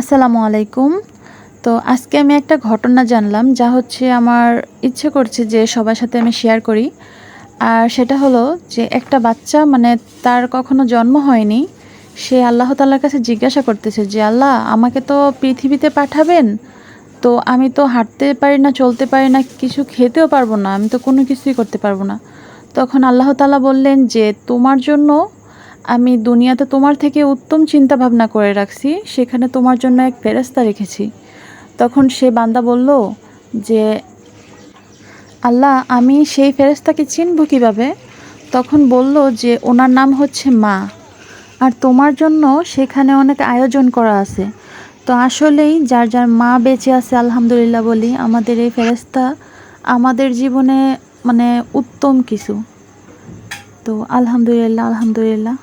আসসালামু আলাইকুম। তো আজকে আমি একটা ঘটনা জানলাম, যা হচ্ছে আমার ইচ্ছে করছে যে সবার সাথে আমি শেয়ার করি। আর সেটা হলো যে একটা বাচ্চা মানে তার কখনো জন্ম হয়নি, সে আল্লাহ তাল্লার কাছে জিজ্ঞাসা করতেছে যে, আল্লাহ, আমাকে তো পৃথিবীতে পাঠাবেন? তো আমি তো হাঁটতে পারি না, চলতে পারি না, কিছু খেতেও পারব না, আমি তো কোনো কিছুই করতে পারব না। তখন আল্লাহ তালা বললেন যে, তোমার জন্য আমি দুনিয়াতে তোমার থেকে উত্তম চিন্তা ভাবনা করে রাখছি, সেখানে তোমার জন্য এক ফেরেস্তা রেখেছি। তখন সে বান্দা বলল যে, আল্লাহ, আমি সেই ফেরেস্তাকে চিনব কীভাবে? তখন বলল যে, ওনার নাম হচ্ছে মা, আর তোমার জন্য সেখানে অনেক আয়োজন করা আছে। তো আসলেই যার যার মা বেঁচে আছে, আলহামদুলিল্লাহ বলি, আমাদের এই ফেরেস্তা আমাদের জীবনে মানে উত্তম কিছু। তো আলহামদুলিল্লাহ আলহামদুলিল্লাহ।